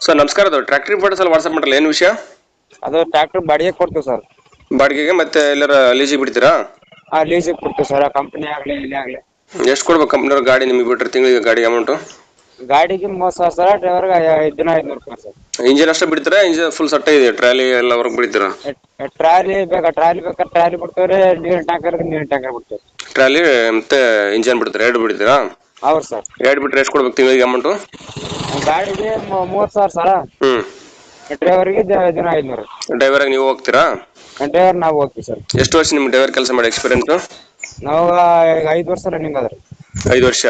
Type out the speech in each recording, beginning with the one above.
Sir ನಮಸ್ಕಾರ ಅದು tractor photos ಅಲ್ಲಿ ವಾಟ್ಸಪ್ ಮಾಡಲ್ಲ ಏನು ವಿಷಯ? ಅದು ಟ್ರ್ಯಾಕ್ಟರ್ ಬಾಡಿಗೆ ಕೊಡ್ತೀವಿ ಸರ್. ಬಾಡಿಗೆಗೆ ಮತ್ತೆ ಎಲ್ಲರ ಲೀಸಿಗೆ ಬಿಡ್ತೀರಾ? ಆ ಲೀಸಿಗೆ ಕೊಡ್ತೀವಿ ಸರ್ ಕಂಪ್ನಿ ಆಗಲಿ ಇಲ್ಲಿ ಆಗಲಿ. ಎಷ್ಟು ಕೊಡ್ಬೇಕು ಕಂಪ್ನಿಯವ್ರ ಗಾಡಿ ನಿಮಗೆ ಬಿಟ್ರೆ ತಿಂಗಳಿಗೆ ಗಾಡಿ ಅಮೌಂಟು ಗಾಡಿಗೆ ಮೂವತ್ತು ಸಾವಿರ ಸರ್ ಡ್ರೈವರ್ಗೆ ಐದು ದಿನ ಐದುನೂರು ರೂಪಾಯಿ ಸರ್. ಇಂಜಿನ್ ಅಷ್ಟೇ ಬಿಡ್ತೀರಾ ಇಂಜಿನ್ ಫುಲ್ ಸೆಟ್ ಇದೆ ಟ್ರಾಲಿ ಎಲ್ಲ ವರ್ಗ ಬಿಡ್ತೀರಾ? ಟ್ರಾಲಿ ಬೇಕಾ ಟ್ರಾಲಿ ಬೇಕಾ ಟ್ರಾಲಿ ಬಿಡ್ತೇವೆ ನೀರಿನ ಟ್ಯಾಂಕರ್ ನೀರಿನ ಟ್ಯಾಂಕರ್ ಬಿಡ್ತೇವೆ ಟ್ರಾಲಿ ಮತ್ತೆ ಇಂಜನ್ ಬಿಡ್ತೀರಾ. ಎರಡು ಬಿಡ್ತೀರಾ? ಹೌದು ಸರ್. ಎರಡು ಬಿಟ್ರೆ ಎಷ್ಟು ಕೊಡ್ಬೇಕು ತಿಂಗಳಿಗೆ ಅಮೌಂಟು ಗಾಡಿಗೆ ಮೂ- ಮೂವತ್ತು ಸಾವಿರ ಸರ. ಹ್ಞೂ ಡ್ರೈವರ್ಗೆ ದಿನ ಐದುನೂರು. ಡ್ರೈವರಾಗಿ ನೀವು ಹೋಗ್ತೀರಾ? ಡ್ರೈವರ್ ನಾವು ಹೋಗ್ತೀವಿ ಸರ್. ಎಷ್ಟು ವರ್ಷ ನಿಮ್ಮ ಡ್ರೈವರ್ ಕೆಲಸ ಮಾಡಿ ಎಕ್ಸ್ಪೀರಿಯನ್ಸು ನಾವು ಈಗ ಐದು ವರ್ಷ ರನ್ನಿಂಗ್ ಅದ ರೀ ಐದು ವರ್ಷ?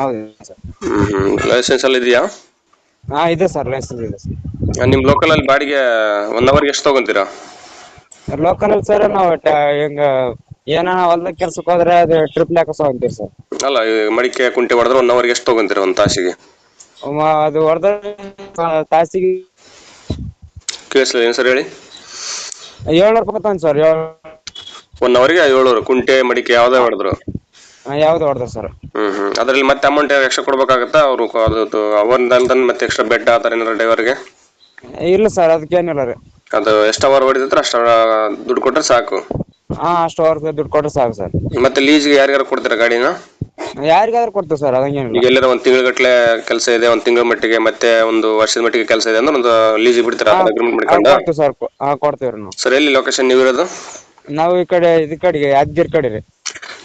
ಹೌದು ಸರ್. ಹ್ಞೂ ಲೈಸೆನ್ಸ್ ಎಲ್ಲ ಇದೆಯಾ? ಹಾ ಇದೆ ಸರ್ ಲೈಸೆನ್ಸ್ ಇದೆ ಸರ್. ನಿಮ್ಮ ಲೋಕಲಲ್ಲಿ ಬಾಡಿಗೆ ಒನ್ ಅವರ್ಗೆ ಎಷ್ಟು ತಗೊಂತೀರಾ? ಲೋಕಲ್ ಅಲ್ಲಿ ಸರ್ ನಾವು ಟ- ಹಿಂಗ ಏನ ಹೊಲ್ದಾಗ ಕೆಲ್ಸಕ್ಕೆ ಹೋದ್ರೆ ಅದು ಟ್ರಿಪ್ ಲೆಕ್ಕ ಅಂತೀವಿ ಸರ್ ಅಲ್ಲ ಈ ಮಡಿಕೆ ಕುಂಟೆ ಹೊಡೆದ್ರೆ ಒನ್ ಅವರ್ಗೆ ಎಷ್ಟು ತಗೊಂತೀರಿ ಒಂದು ತಾಸಿಗೆ? ಅದು ಹೊಡೆದ ತಾಸಿಗೆ ಕೇಳಿಸಲಿಲ್ಲ ಏನು ಸರ್ ಹೇಳಿ? ಏಳ್ನೂರು ರೂಪಾಯಿ ತಗೊಂಡ್ ಸರ್ ಏಳ್ ಒನ್ ಅವರ್ಗೆ ಏಳ್ನೂರು ಕುಂಟೆ ಮಡಿಕೆ ಯಾವುದೇ ಹೊಡೆದ್ರು? ಯಾವ್ದು ಹೊಡೆದ ಸರ್ ಹ್ಮ್ ಹ್ಮ್. ಅದ್ರಲ್ಲಿ ಮತ್ತೆ ಅಮೌಂಟ್ ಎಕ್ಸ್ಟ್ರಾ ಕೊಡ್ಬೇಕಾಗತ್ತಾ? ಅವರು ಅದು ಅವರಿಂದ ಅಲ್ದನ್ ಮತ್ತೆ ಎಕ್ಸ್ಟ್ರಾ ಬೆಡ್ ಆತರ ಥರ ಏನಾರ ಡ್ರೈವರ್ಗೆ ಇಲ್ಲ ಸರ್ ಅದಕ್ಕೇನಿಲ್ಲ ರೀ. ಅದು ಎಷ್ಟು ಅವರ್ ಹೊಡಿದ್ರೆ ಅಷ್ಟು ದುಡ್ಡು ಕೊಟ್ರೆ ಸಾಕು. ಹಾ ಅಷ್ಟು ವರ್ಷ ದುಡ್ಡು ಕೊಟ್ರೆ ಸಾಕು ಸರ್. ಮತ್ತೆ ಲೀಸ್ಗೆ ಯಾರ್ಯಾರು ಕೊಡ್ತೀರಾ ಗಾಡಿನ? ಯಾರಿಗಾದ್ರೂ ಕೊಡ್ತೀವಿ ಸರ್ ಅದಂಗೇನಿಲ್ಲ ಈಗ ಎಲ್ಲರ ಒಂದು ತಿಂಗಳ ಕೆಲಸ ಇದೆ ಒಂದು ತಿಂಗಳ ಮಟ್ಟಿಗೆ ಮತ್ತೆ ಒಂದು ವರ್ಷದ ಮಟ್ಟಿಗೆ ಕೆಲಸ ಇದೆ ಅಂದ್ರೆ ಒಂದು ಲೀಸ್ ಬಿಡ್ತಾರ? ಅಗ್ರಿಮೆಂಟ್ ಮಾಡ್ಕೊಂಡು? ಕೊಡ್ತೀವಿ ಸರ್ ಹಾ ಕೊಡ್ತೀವಿ ರೀ ನಾವು. ಸರ್ ಎಲ್ಲಿ ಲೊಕೇಶನ್ ನೀವು ಇರೋದು? ನಾವು ಈ ಕಡೆ ಇದ್ ಕಡೆಗೆ ಯಾದಗಿರಿ ಕಡೆ ರೀ.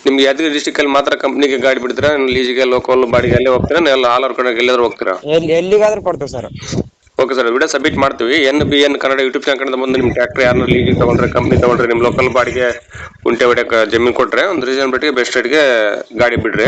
ನಿಮ್ಗೆ ಯಾದಗಿರಿ ಡಿಸ್ಟಿಕ್ ಅಲ್ಲಿ ಮಾತ್ರ ಕಂಪ್ನಿಗೆ ಗಾಡಿ ಬಿಡ್ತೀರಾ? ಲೀಸ್ಗೆ ಲೋಕಲ್ ಬಾಡಿಗೆ ಅಲ್ಲೇ ಹೋಗ್ತೀರಾ? ಎಲ್ಲ ಆಲ್ ಓವರ್ ಕಡೆ ಎಲ್ಲಾದ್ರೂ ಹೋಗ್ತೀರಾ? ಎಲ್ಲಿ ಎಲ್ಲಿಗಾದ್ರೂ ಕೊಡ್ತೀವಿ sir. Okay sir video submit ಮಾಡ್ತೀವಿ. N B N Kannada YouTube channel ಬಂದು ನಿಮ್ಮ ಟ್ರ್ಯಾಕ್ಟರ್ ಯಾರನ್ನ ಲೀಗ್ ತಗೊಂಡ್ರೆ ಕಂಪ್ನಿ ತಗೊಂಡ್ರೆ, ನಿಮ್ಮ ಲೋಕಲ್ ಬಾಡಿಗೆ ಉಂಟೆ ಹೊಡ್ಯಕ್ಕೆ ಜಮೀನು ಕೊಟ್ಟರೆ ಒಂದು ರೀಸನ್ ಬಿಟ್ಟಿಗೆ ಬೆಸ್ಟ್ ರೇಟ್ಗೆ ಗಾಡಿ ಬಿಡ್ರಿ.